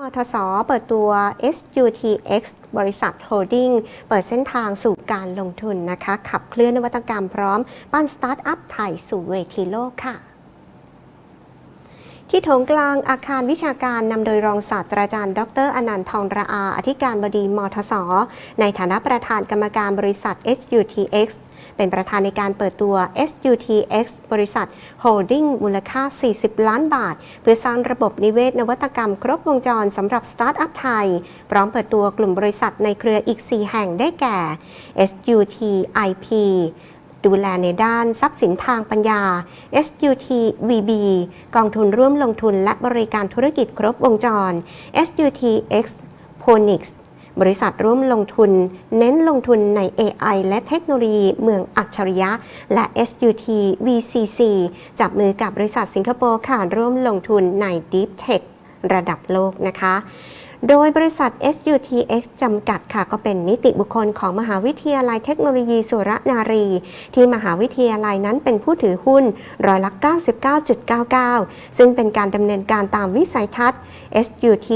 มทสเปิดตัว SUTX บริษัทโฮดดิ้งเปิดเส้นทางสู่การลงทุนนะคะ ขับเคลื่อนนวัตกรรมพร้อม ปั้นสตาร์ทอัพไทยสู่เวทีโลกค่ะ ที่โถงกลางอาคารวิชาการนำโดยรองศาสตราจารย์ ดรอนันต์ทองระอา อธิการบดีมทส ในฐานะประธานกรรมการบริษัท SUTX เป็นประธานในการเปิดตัว SUTX บริษัทโฮลดิ้งมูลค่า 40 ล้านบาท เพื่อสร้างระบบนิเวศนวัตกรรมครบวงจรสำหรับสตาร์ทอัพไทย พร้อมเปิดตัวกลุ่มบริษัทในเครืออีก 4 แห่งได้แก่ SUTIP ดูแลในด้านทรัพย์สินทางปัญญา SUTVB กองทุนร่วมลงทุนและบริการธุรกิจครบวงจร SUTX Ponics บริษัทร่วมลงทุน เน้นลงทุนใน AI และเทคโนโลยีเมืองอัจฉริยะ และ SUT VCC จับมือกับบริษัทสิงคโปร์ค่ะร่วมลงทุนใน Deep Tech ระดับโลกนะคะ โดยบริษัท SUTX จำกัดค่ะ ก็เป็นนิติบุคคลของมหาวิทยาลัยเทคโนโลยีสุรนารี ที่มหาวิทยาลัยนั้นเป็นผู้ถือหุ้นร้อยละ 99.99 ซึ่งเป็นการดำเนินการตามวิสัยทัศน์ SUT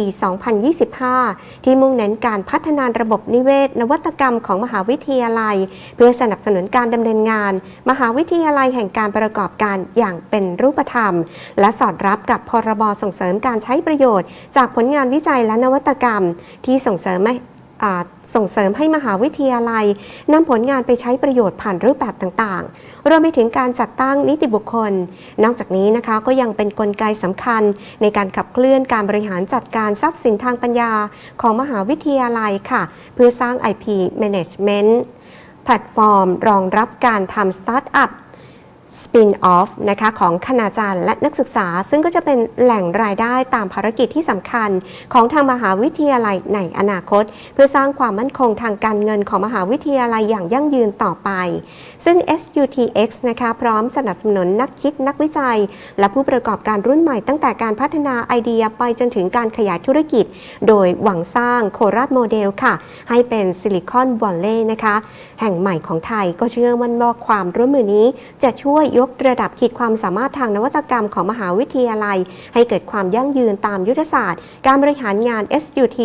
2025 ที่มุ่งเน้นการพัฒนาระบบนิเวศ นวัตกรรมของมหาวิทยาลัย เพื่อสนับสนุนการดำเนินงาน มหาวิทยาลัยแห่งการประกอบการอย่างเป็นรูปธรรม และสอดรับกับพรบส่งเสริมการใช้ประโยชน์ จากผลงานวิจัยและนวัตกรรม ที่ส่งเสริมให้ส่งเสริมให้มหาวิทยาลัยนำผลงานไปใช้ประโยชน์ผ่านรูปแบบต่างๆ รวมไปถึงการจัดตั้งนิติบุคคล นอกจากนี้นะคะก็ยังเป็นนกลไกสำคัญ ในการขับเคลื่อนการบริหารจัดการทรัพย์สินทางปัญญาของมหาวิทยาลัยค่ะ เพื่อสร้าง IP Management แพลตฟอร์ม รองรับการทำสตาร์ทอัพ สปินออฟนะคะของคณาจารย์และนักศึกษา ซึ่งก็จะเป็นแหล่งรายได้ตามภารกิจที่สำคัญ ของทางมหาวิทยาลัยในอนาคต เพื่อสร้างความมั่นคงทางการเงินของมหาวิทยาลัยอย่างยั่งยืนต่อไป ซึ่ง SUTX นะคะพร้อมสนับสนุนนักคิดนักวิจัย และผู้ประกอบการรุ่นใหม่ตั้งแต่การพัฒนาไอเดียไปจนถึงการขยายธุรกิจ โดยหวังสร้างโคราชโมเดลค่ะ ให้เป็นซิลิคอนวัลเลย์นะคะ แห่งใหม่ของไทยก็เชื่อมั่นว่าความร่วมมือนี้จะช่วยยกระดับขีดความสามารถทางนวัตกรรมของมหาวิทยาลัย ให้เกิดความยั่งยืนตามยุทธศาสตร์ การบริหารงาน SUT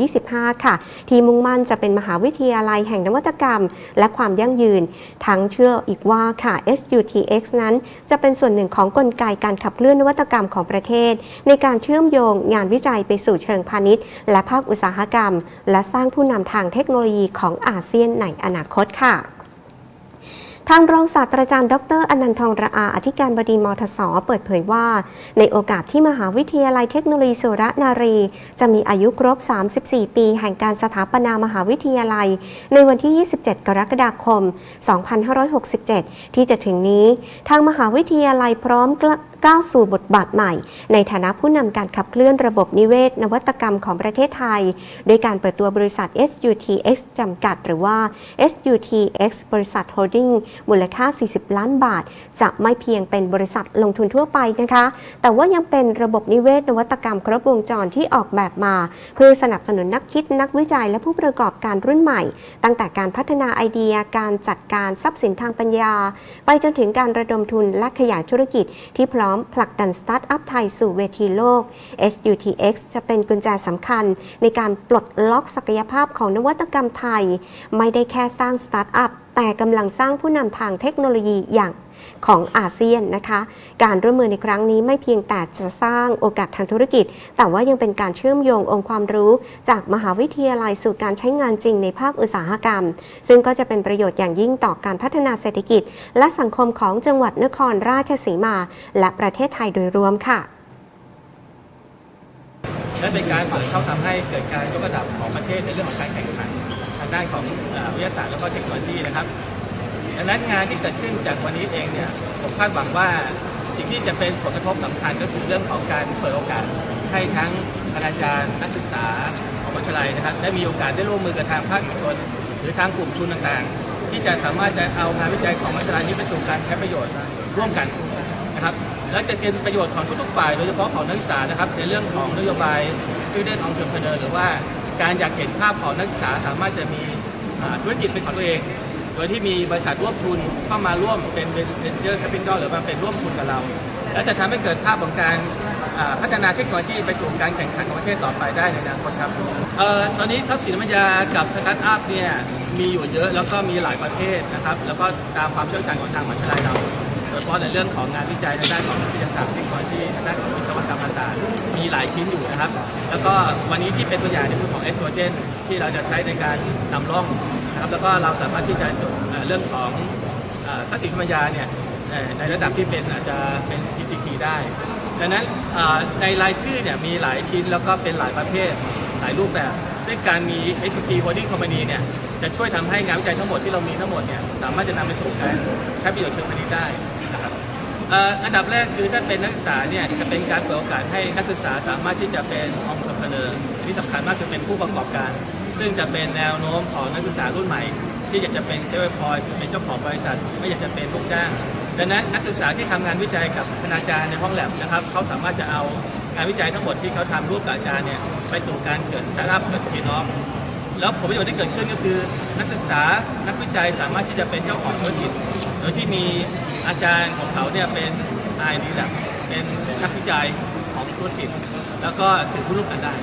2025 ค่ะ ที่มุ่งมั่นจะเป็นมหาวิทยาลัยแห่งนวัตกรรม และความยั่งยืน ทั้งเชื่ออีกว่าค่ะ SUTX นั้น จะเป็นส่วนหนึ่งของกลไกการขับเคลื่อนนวัตกรรมของประเทศ ในการเชื่อมโยงงานวิจัยไปสู่เชิงพาณิชย์ และภาคอุตสาหกรรม และสร้างผู้นำทางเทคโนโลยีของอาเซียนในอนาคตค่ะ ทางรองศาสตราจารย์ ดรอนันทองระอา อธิการบดีมทสเปิดเผยว่า ในโอกาสที่มหาวิทยาลัยเทคโนโลยีสุรนารี จะมีอายุครบ 34 ปี แห่งการสถาปนามหาวิทยาลัย ในวันที่ 27 กรกฎาคม 2567 ที่จะถึงนี้ ทางมหาวิทยาลัยพร้อมก้าวสู่บทบาทใหม่ ในฐานะผู้นำการขับเคลื่อนระบบนิเวศ นวัตกรรมของประเทศไทย โดยการเปิดตัวบริษัท SUTX จำกัด หรือว่า SUTX บริษัทโฮลดิ้งมูลค่า 40 ล้านบาท จะไม่เพียงเป็นบริษัทลงทุนทั่วไปนะคะ แต่ว่ายังเป็นระบบนิเวศ นวัตกรรมครบวงจรที่ออกแบบมา เพื่อสนับสนุนนักคิดนักวิจัยและผู้ประกอบการรุ่นใหม่ ตั้งแต่การพัฒนาไอเดียการจัดการทรัพย์สินทางปัญญา ไปจนถึงการระดมทุนและขยายธุรกิจที่พร้อมอมผลักดันสตาร์ทอัพไทยสู่เวทีโลก SUTX จะเป็นกุญแจสำคัญในการปลดล็อกศักยภาพของนวัตกรรมไทย ไม่ได้แค่สร้างสตาร์ทอัพ แต่กำลังสร้างผู้นำทางเทคโนโลยีอย่างของอาเซียนนะคะ การร่วมมือในครั้งนี้ไม่เพียงแต่จะสร้างโอกาสทางธุรกิจ แต่ว่ายังเป็นการเชื่อมโยงองค์ความรู้ จากมหาวิทยาลัยสู่การใช้งานจริงในภาคอุตสาหกรรม ซึ่งก็จะเป็นประโยชน์อย่างยิ่งต่อการพัฒนาเศรษฐกิจ และสังคมของจังหวัดนครราชสีมา และประเทศไทยโดยรวมค่ะและเป็นการเปิดช่องทำให้เกิดการยกระดับของประเทศในเรื่องของการแข่งขัน ด้านของอวิทยาศาสตร์และก็เทคโนโลยีนะครับดังนั้นงานที่เกิดขึ้นจากวันนี้เองเนี่ยผมคาดหวังว่าสิ่งที่จะเป็นผลกระทบสำคัญก็คือเรื่องของการเปิดโอกาสให้ทั้งคณาจารย์นักศึกษาของวิทยาลัยนะครับได้มีโอกาสได้ร่วมมือกับทางภาคเอกชน หรือทางกลุ่มชุนต่างๆ ที่จะสามารถจะเอางานวิจัยของวิทยาลัยนี้ไปสู่การใช้ประโยชน์ร่วมกันนะครับและจะเป็นประโยชน์ของทุกๆฝ่ายโดยเฉพาะของนักศึกษานะครับในเรื่องของนโยบาย student entrepreneur หรือว่า การอยากเห็นภาพของนักศึกษาสามารถจะมีธุรกิจเป็นของตัวเอง โดยที่มีบริษัทร่วมทุนเข้ามาร่วมเป็น venture capital หรือมาเป็นร่วมทุนกับเรา และจะทำให้เกิดภาพของการพัฒนาเทคโนโลยีไปสู่การแข่งขันของประเทศต่อไปได้ในอนาคตครับออตอนนี้ทรัพย์สินปัญญากับสตาร์ทอัพเนี่ยมีอยู่เยอะแล้วก็มีหลายประเภทนะครับ แล้วก็ตามความเชี่ยวชาญของทางมหาวิทยาลัยเรา โดยเฉพาะในเรื่องของงานวิจัยทางด้านของวิทยาศาสตร์เทคโนโลยีทางด้านของวิศวกรรมศาสตร์มีหลายชิ้นอยู่นะครับ แล้วก็วันนี้ที่เป็นตัวอย่างในเรื่องของเอสโตรเจนที่เราจะใช้ในการนำร่องนะครับแล้วก็เราสามารถที่จะจบเรื่องของเอ่อทรัพย์สินปัญญาเนี่ยในระดับที่เป็นอาจจะเป็น PCT ได้ ดังนั้นในรายชื่อเนี่ยมีหลายชิ้นแล้วก็เป็นหลายประเภทหลายรูปแบบ ซึ่งการมี HT Holding Company เนี่ยจะช่วยทำให้งานวิจัยทั้งหมดที่เรามีทั้งหมดเนี่ยสามารถจะนำไปสู่การใช้ประโยชน์เชิงพาณิชย์ได้ อันดับแรกคือถ้าเป็นนักศึกษาเนี่ยจะเป็นการเปิดโอกาสให้นักศึกษาสามารถที่จะเป็นองค์ประกอบที่สำคัญมากคือเป็นผู้ประกอบการ ซึ่งจะเป็นแนวโน้มของนักศึกษารุ่นใหม่ ที่อยากจะเป็นเซลล์พอยเป็นเจ้าของบริษัท ไม่อยากจะเป็นลูกจ้างดังนั้นนักศึกษาที่ทำงานวิจัยกับคณาจารย์ในห้องแลบนะครับเขาสามารถจะเอางานวิจัยทั้งหมดที่เขาทำร่วมกับอาจารย์เนี่ยไปสู่การเกิดสตาร์ทอัพเกิดสปินออฟแล้วผลประโยชน์ที่เกิดขึ้นก็คือ นักศึกษานักวิจัยสามารถที่จะเป็นเจ้าของธุรกิจโดยที่มี อาจารย์ของเขาเนี่ยเป็นนายดีแลบเป็นนักวิจัยของธุรกิจ แล้วก็ถือผู้ร่วมกันได้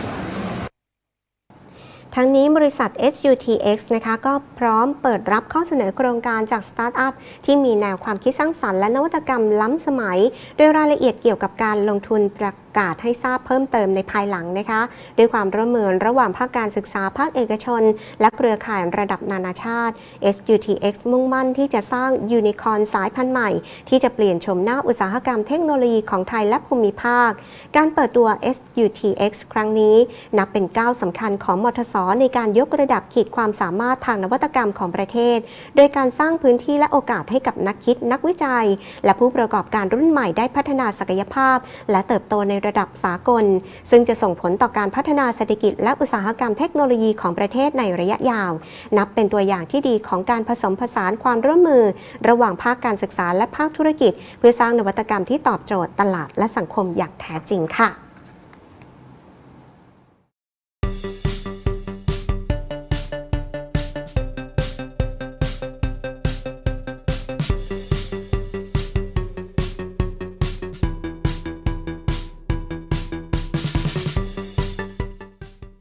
ทั้งนี้บริษัท SUTX นะคะก็พร้อมเปิดรับข้อเสนอโครงการจากสตาร์ทอัพที่มีแนวความคิดสร้างสรรค์และนวัตกรรมล้ำสมัย โดยรายละเอียดเกี่ยวกับการลงทุนประ กาศให้ทราบเพิ่มเติมในภายหลังนะคะด้วยความร่วมมือระหว่างภาคการศึกษาภาคเอกชน และเครือข่ายระดับนานาชาติ SUTX มุ่งมั่นที่จะสร้างยูนิคอนสายพันธุ์ใหม่ ที่จะเปลี่ยนชมหน้าอุตสาหกรรมเทคโนโลยีของไทยและภูมิภาค การเปิดตัว SUTX ครั้งนี้ นับเป็นก้าวสำคัญของมทสในการยกระดับขีดความสามารถทางนวัตกรรมของประเทศ โดยการสร้างพื้นที่และโอกาสให้กับนักคิดนักวิจัย และผู้ประกอบการรุ่นใหม่ได้พัฒนาศักยภาพ และเติบโตในระดับสากล ซึ่งจะส่งผลต่อการพัฒนาเศรษฐกิจและอุตสาหกรรมเทคโนโลยีของประเทศในระยะยาว นับเป็นตัวอย่างที่ดีของการผสมผสานความร่วมมือ ระหว่างภาคการศึกษาและภาคธุรกิจ เพื่อสร้างนวัตกรรมที่ตอบโจทย์ตลาดและสังคมอย่างแท้จริงค่ะ